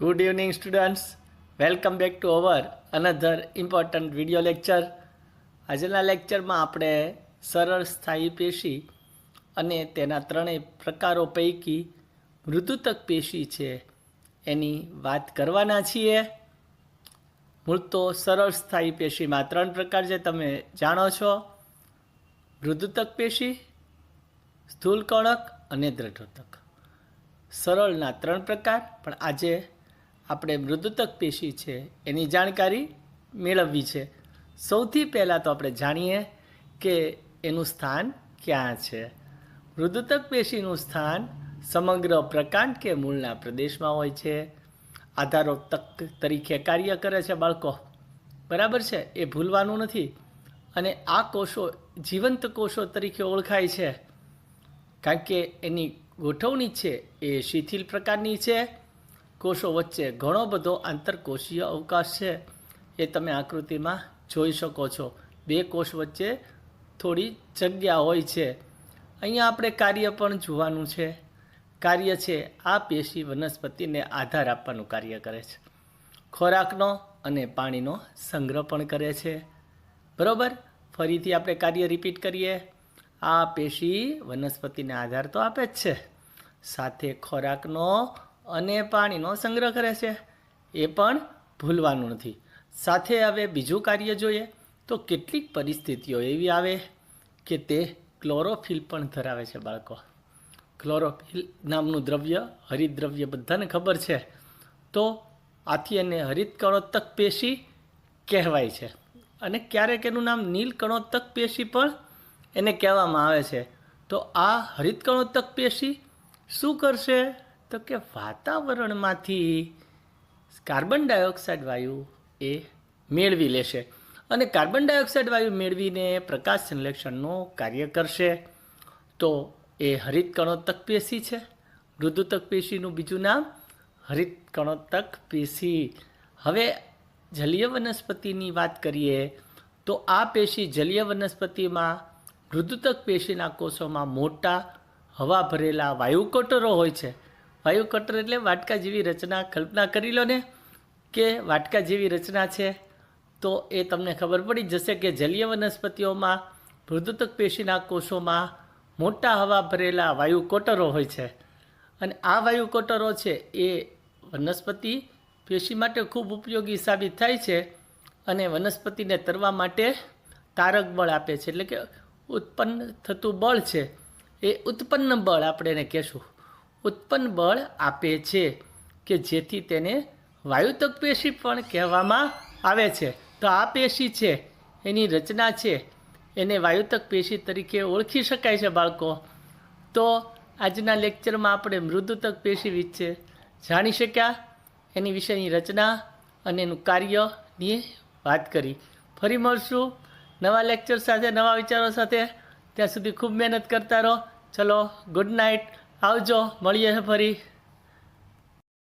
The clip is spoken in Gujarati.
Good evening students welcome back to our another important video lecture આજના લેક્ચરમાં આપણે સરળ સ્થાયી પેશી અને તેના ત્રણેય પ્રકારો પૈકી મૃદુતક પેશી છે એની વાત કરવાના છીએ. મૂળ તો સરળ સ્થાયી પેશીમાં ત્રણ પ્રકાર છે, તમે જાણો છો. મૃદુતક પેશી સ્થૂલ કણક અને દ્રઢોતક. સરળના ત્રણ પ્રકાર, પણ આજે આપણે મૃદુતક પેશી છે, એની જાણકારી મેળવવી છે. સૌથી પહેલાં તો આપણે જાણીએ કે એનું સ્થાન ક્યાં છે. મૃદુતક પેશીનું સ્થાન સમગ્ર પ્રકાંડ કે મૂળના પ્રદેશમાં હોય છે. આધારો તક તરીકે કાર્ય કરે છે બાળકો. બરાબર છે? એ ભૂલવાનું નથી. અને આ કોષો જીવંત કોષો તરીકે ઓળખાય છે. કારણ કે એની ગોઠવણી છે એ શિથિલ પ્રકારની છે. કોષો વચ્ચે ઘણો બધો આંતરકોષીય અવકાશ છે, એ તમે આકૃતિમાં જોઈ શકો છો. બે કોષ વચ્ચે થોડી જગ્યા હોય છે. અહીંયા આપણે કાર્ય પણ જોવાનું છે. કાર્ય છે, આ પેશી વનસ્પતિને આધાર આપવાનું કાર્ય કરે છે. ખોરાકનો અને પાણીનો સંગ્રહ પણ કરે છે. બરાબર? ફરીથી આપણે કાર્ય રિપીટ કરીએ. આ પેશી વનસ્પતિને આધાર તો આપે જ છે. સાથે ખોરાકનો અને પાણીનો સંગ્રહ કરે છે. એ પણ ભૂલવાનું નથી. સાથે હવે બીજું કાર્ય જોઈએ તો કેટલીક પરિસ્થિતિઓ એવી આવે કે તે ક્લોરોફિલ પણ ધરાવે છે બાળકો. ક્લોરોફિલ નામનું દ્રવ્ય, હરિદ્રવ્ય બધાને ખબર છે. તો આથી એને હરિત કણોત્તક પેશી કહેવાય છે. અને ક્યારેક એનું નામ નીલ કણોત્તક પેશી પણ એને કહેવામાં આવે છે. તો આ હરિત કણોત્તક પેશી શું કરશે? તો કે વાતાવરણમાંથી કાર્બન ડાયોક્સાઇડ વાયુ એ મેળવી લેશે. અને કાર્બન ડાયોક્સાઇડ વાયુ મેળવીને પ્રકાશ સંશ્લેષણનું કાર્ય કરશે. તો એ હરિત કણોતક પેશી છે. મૃદુતક પેશીનું બીજું નામ હરિત કણોતક પેશી. હવે જલીય વનસ્પતિની વાત કરીએ તો આ પેશી જલીય વનસ્પતિમાં મૃદુતક પેશીના કોષોમાં મોટા હવા ભરેલા વાયુ કોટરો હોય છે. વાયુ કટર એટલે વાટકા જેવી રચના કલ્પના કરી લો ને કે વાટકા જેવી રચના છે, તો એ તમને ખબર પડી જશે કે જલીય વનસ્પતિઓમાં, મૃદુતક પેશીના કોષોમાં મોટા હવા ભરેલા વાયુ કોટરો હોય છે. અને આ વાયુ કોટરો છે એ વનસ્પતિ પેશી માટે ખૂબ ઉપયોગી સાબિત થાય છે અને વનસ્પતિને તરવા માટે તારક બળ આપે છે. એટલે કે ઉત્પન્ન થતું બળ છે. એ ઉત્પન્ન બળ આપણે એને કહેશું. ઉત્પન્ન બળ આપે છે, કે જેથી તેને વાયુતક પેશી પણ કહેવામાં આવે છે. તો આ પેશી છે, એની રચના છે, એને વાયુતક પેશી તરીકે ઓળખી શકાય છે બાળકો. તો આજના લેક્ચરમાં આપણે મૃદુતક પેશી વિશે જાણી શક્યા, એની વિશેની રચના અને એનું કાર્યની વાત કરી. ફરી મળશું નવા લેક્ચર સાથે, નવા વિચારો સાથે. ત્યાં સુધી ખૂબ મહેનત કરતા રહો. ચલો, ગુડ નાઇટ. આવજો મળીએ ફરી.